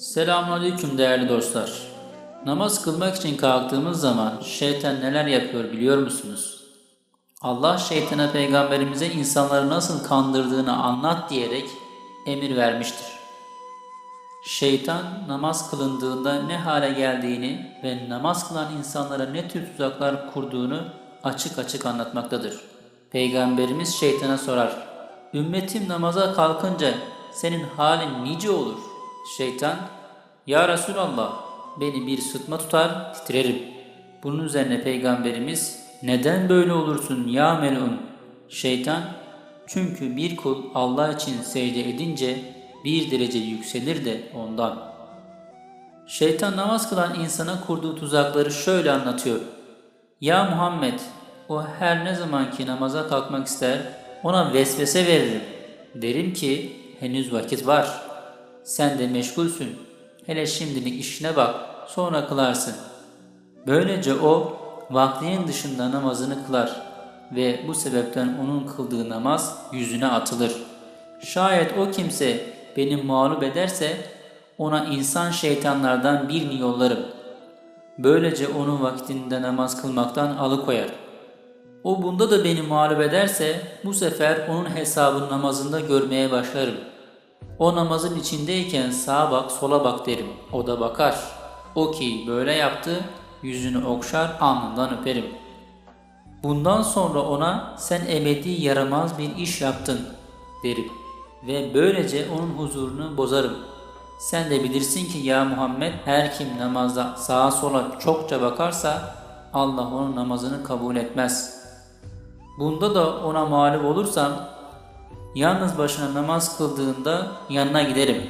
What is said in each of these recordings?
Selamünaleyküm değerli dostlar. Namaz kılmak için kalktığımız zaman şeytan neler yapıyor biliyor musunuz? Allah şeytana peygamberimize insanları nasıl kandırdığını anlat diyerek emir vermiştir. Şeytan namaz kılındığında ne hale geldiğini ve namaz kılan insanlara ne tür tuzaklar kurduğunu açık açık anlatmaktadır. Peygamberimiz şeytana sorar. Ümmetim namaza kalkınca senin halin nice olur? Şeytan, Ya Resulallah beni bir sıtma tutar titrerim. Bunun üzerine Peygamberimiz neden böyle olursun ya melun? Şeytan, çünkü bir kul Allah için secde edince bir derece yükselir de ondan. Şeytan namaz kılan insana kurduğu tuzakları şöyle anlatıyor. Ya Muhammed, o her ne zamanki namaza kalkmak ister, ona vesvese veririm. Derim ki, henüz vakit var. Sen de meşgulsün. Hele şimdilik işine bak, sonra kılarsın. Böylece o, vaktinin dışında namazını kılar ve bu sebepten onun kıldığı namaz yüzüne atılır. Şayet o kimse beni mağlup ederse, ona insan şeytanlardan birini yollarım. Böylece onun vaktinde namaz kılmaktan alıkoyar. O bunda da beni mağlup ederse bu sefer onun hesabını namazında görmeye başlarım. O namazın içindeyken sağa bak sola bak derim. O da bakar. O ki böyle yaptı yüzünü okşar alnından öperim. Bundan sonra ona sen ebedi yaramaz bir iş yaptın derim. Ve böylece onun huzurunu bozarım. Sen de bilirsin ki ya Muhammed her kim namazda sağa sola çokça bakarsa Allah onun namazını kabul etmez. Bunda da ona mağlup olursam yalnız başına namaz kıldığında yanına giderim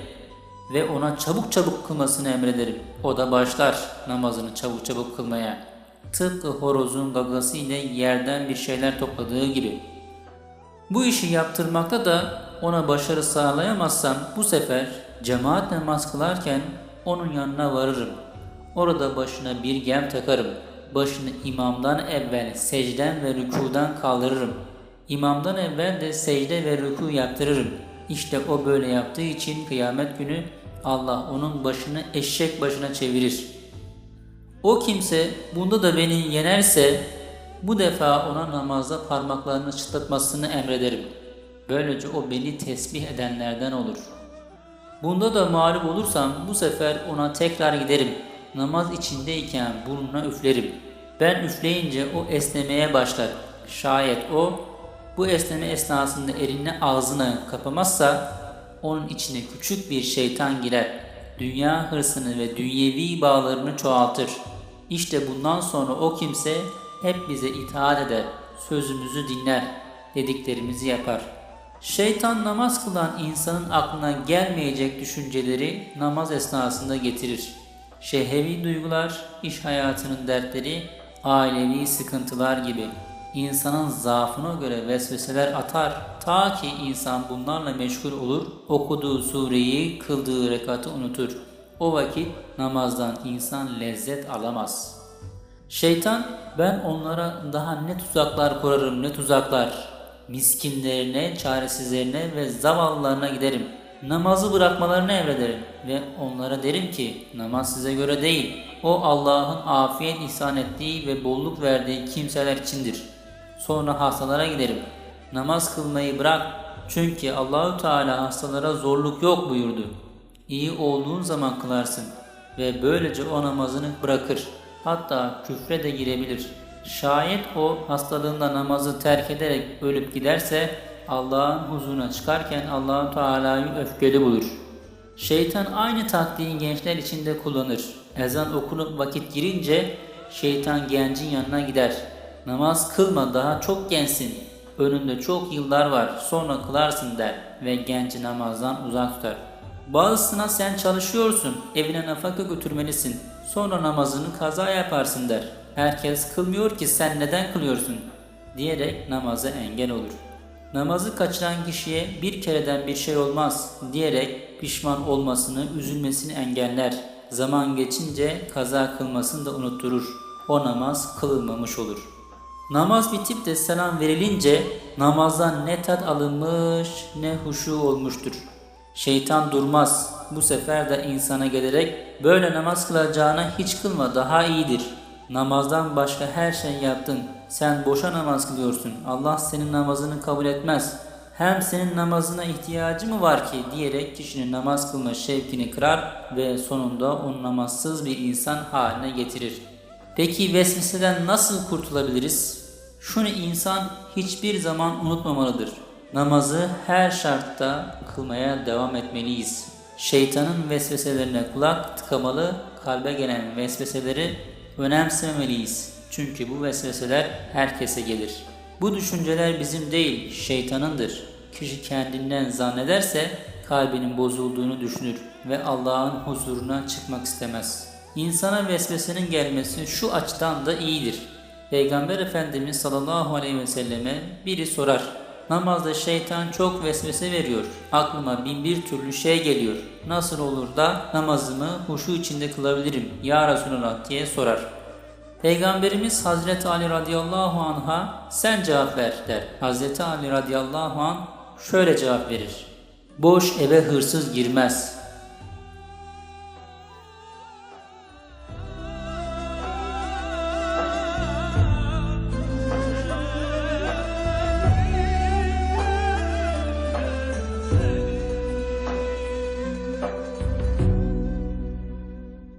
ve ona çabuk çabuk kılmasını emrederim. O da başlar namazını çabuk çabuk kılmaya. Tıpkı horozun gagası ile yerden bir şeyler topladığı gibi. Bu işi yaptırmakta da ona başarı sağlayamazsam bu sefer cemaat namaz kılarken onun yanına varırım. Orada başına bir gem takarım. Başını imamdan evvel secden ve rükudan kaldırırım. İmamdan evvel de secde ve rüku yaptırırım. İşte o böyle yaptığı için kıyamet günü Allah onun başını eşek başına çevirir. O kimse bunda da beni yenerse bu defa ona namazda parmaklarını çıtlatmasını emrederim. Böylece o beni tesbih edenlerden olur. Bunda da mağlup olursam bu sefer ona tekrar giderim. Namaz içindeyken burnuna üflerim. Ben üfleyince o esnemeye başlar. Şayet o bu esneme esnasında elini ağzını kapamazsa onun içine küçük bir şeytan girer. Dünya hırsını ve dünyevi bağlarını çoğaltır. İşte bundan sonra o kimse hep bize itaat eder, sözümüzü dinler, dediklerimizi yapar. Şeytan namaz kılan insanın aklına gelmeyecek düşünceleri namaz esnasında getirir. Şehvevi duygular, iş hayatının dertleri, ailevi sıkıntılar gibi insanın zaafına göre vesveseler atar ta ki insan bunlarla meşgul olur, okuduğu sureyi, kıldığı rekatı unutur. O vakit namazdan insan lezzet alamaz. Şeytan ben onlara daha ne tuzaklar kurarım ne tuzaklar. Miskinlerine, çaresizlerine ve zavallılarına giderim. Namazı bırakmalarını emrederim ve onlara derim ki namaz size göre değil. O Allah'ın afiyet ihsan ettiği ve bolluk verdiği kimseler içindir. Sonra hastalara giderim. Namaz kılmayı bırak çünkü Allahü Teala hastalara zorluk yok buyurdu. İyi olduğun zaman kılarsın ve böylece o namazını bırakır. Hatta küfre de girebilir. Şayet o hastalığında namazı terk ederek ölüp giderse Allah'ın huzuruna çıkarken Allahu Teala'yı öfkeli bulur. Şeytan aynı taktiği gençler içinde kullanır. Ezan okunup vakit girince şeytan gencin yanına gider. Namaz kılma daha çok gençsin. Önünde çok yıllar var sonra kılarsın der ve genci namazdan uzak tutar. Bazısına sen çalışıyorsun, evine nafaka götürmelisin. Sonra namazını kaza yaparsın der. Herkes kılmıyor ki sen neden kılıyorsun? Diyerek namazı engel olur. Namazı kaçıran kişiye bir kereden bir şey olmaz diyerek pişman olmasını, üzülmesini engeller. Zaman geçince kaza kılmasını da unutturur. O namaz kılınmamış olur. Namaz bitip de selam verilince namazdan ne tat alınmış ne huşu olmuştur. Şeytan durmaz. Bu sefer de insana gelerek böyle namaz kılacağına hiç kılma daha iyidir. Namazdan başka her şey yaptın. Sen boşa namaz kılıyorsun. Allah senin namazını kabul etmez. Hem senin namazına ihtiyacı mı var ki diyerek kişinin namaz kılma şevkini kırar ve sonunda onu namazsız bir insan haline getirir. Peki vesveseden nasıl kurtulabiliriz? Şunu insan hiçbir zaman unutmamalıdır. Namazı her şartta kılmaya devam etmeliyiz. Şeytanın vesveselerine kulak tıkamalı, kalbe gelen vesveseleri önemsememeliyiz. Çünkü bu vesveseler herkese gelir. Bu düşünceler bizim değil, şeytanındır. Kişi kendinden zannederse kalbinin bozulduğunu düşünür ve Allah'ın huzuruna çıkmak istemez. İnsana vesvesenin gelmesi şu açıdan da iyidir. Peygamber Efendimiz sallallahu aleyhi ve selleme biri sorar. Namazda şeytan çok vesvese veriyor. Aklıma bin bir türlü şey geliyor. Nasıl olur da namazımı huşu içinde kılabilirim ya Resulallah diye sorar. Peygamberimiz Hazreti Ali radıyallahu anh'a sen cevap ver der. Hazreti Ali radıyallahu anh şöyle cevap verir. Boş eve hırsız girmez.